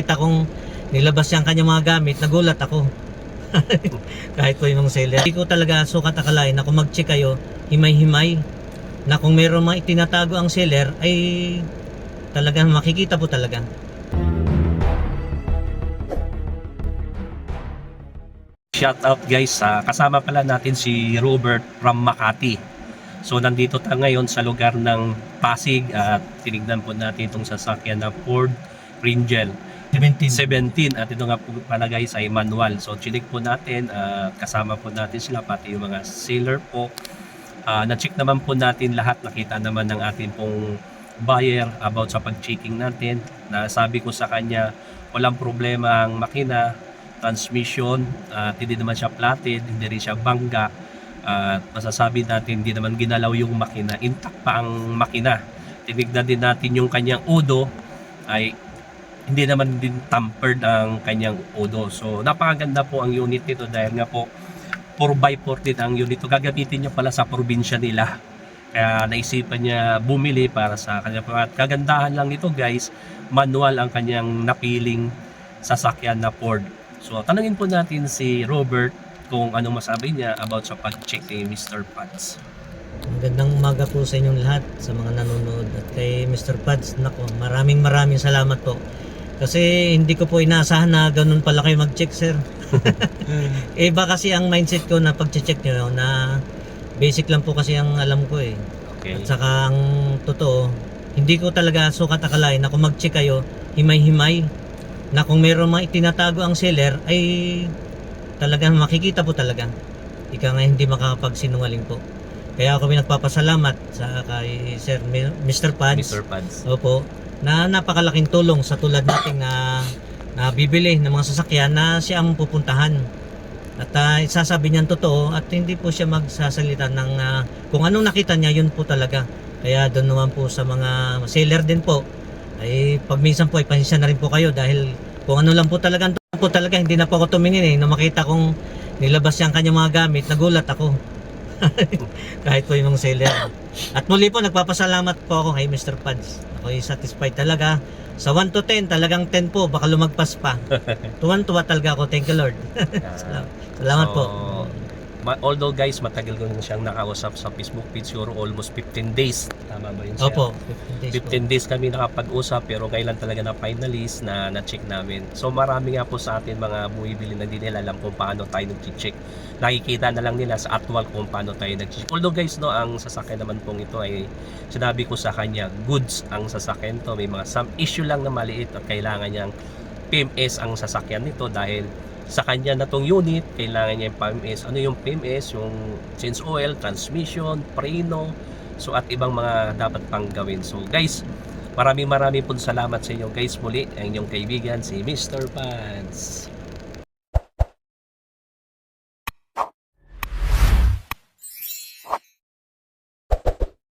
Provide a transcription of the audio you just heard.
Kita kong nilabas yung kanyang mga gamit, nagulat ako. Kahit po yung seller. Hindi ko talaga sukat akalain na kung mag-check kayo, himay-himay, na kung meron mga itinatago ang seller, ay talagang makikita po talaga. Shout out guys, sa kasama pala natin si Robert from Makati. So nandito tayo ngayon sa lugar ng Pasig at tinignan po natin itong sasakyan na Ford Ranger 17 at ito nga po pala guys ay manual. So chinik po natin at kasama po natin sila pati yung mga seller po. Ah, na-check naman po natin lahat, nakita naman ng ating pong buyer about sa pag-checking natin. Na sabi ko sa kanya, walang problema ang makina, transmission at hindi naman siya platted, hindi rin siya bangga at masasabi natin hindi naman ginalaw yung makina, intact pa ang makina. Tinignan din natin yung kanyang udo ay hindi naman din tampered ang kanyang udo. So napakaganda po ang unit nito dahil nga po 4x4 din ang unit. Gagamitin niya pala sa probinsya nila. Kaya naisipan niya bumili para sa kanya. At kagandahan lang nito guys, manual ang kanyang napiling sasakyan na Ford. So tanungin po natin si Robert kung anong masabi niya about sa pag-check ni Mr. Pats. Magandang umaga po sa inyong lahat, sa mga nanonood. At kay Mr. Pads, nako, maraming maraming salamat po. Kasi hindi ko po inaasahan na ganun pala kayo mag-check, sir. Iba kasi ang mindset ko na pag-check nyo na basic lang po kasi ang alam ko eh. Okay. At saka ang totoo, hindi ko talaga sukat akalain na kung mag-check kayo, himay-himay, na kung meron mga itinatago ang seller, ay talagang makikita po talaga. Ika nga hindi makakapagsinungaling po. Kaya ako nagpapasalamat sa kay Sir Mr. Pads. Mr. Pats. Opo, na napakalaking tulong sa tulad nating na na bibili ng mga sasakyan na siya ang pupuntahan. At uh, sasabi niyan totoo at hindi po siya magsasalita ng ah, kung anong nakita niya yun po talaga. Kaya doon naman po sa mga seller din po ay pag minsan po ay pasensya na rin po kayo dahil kung ano lang po talaga po talaga hindi na po ako tumingin eh nung makita kong nilabas yung kanyang mga gamit nagulat ako kahit po yung seller. At muli po nagpapasalamat po ako kay Mr. Pads ako ay satisfied talaga. Sa 1 to 10 talagang 10 po. Baka lumagpas pa. Tuwan-tuwa talaga ako. Thank you Lord. Salamat, salamat po. So, ma- although guys, matagal ko na siyang nakausap sa Facebook page, siguro almost 15 days. Tama ba yun siya? Opo 15 days po 15 days kami nakapag-usap pero kailan talaga na finalist na na-check namin. So marami nga po sa atin mga bumibili na hindi nila alam kung paano tayo nag-check. Nakikita na lang nila sa actual kung paano tayo nag-check. Although guys, no, ang sasakyan naman pong ito ay sinabi ko sa kanya, goods ang sasakyan to. May mga some issue lang na maliit at kailangan niyang PMS ang sasakyan nito dahil sa kanya na tong unit, kailangan niya yung PMS. Ano yung PMS? Yung change oil, transmission, preno, so at ibang mga dapat pang gawin. So guys, maraming maraming po salamat sa inyo guys muli. Ang inyong kaibigan si Mr. Pants.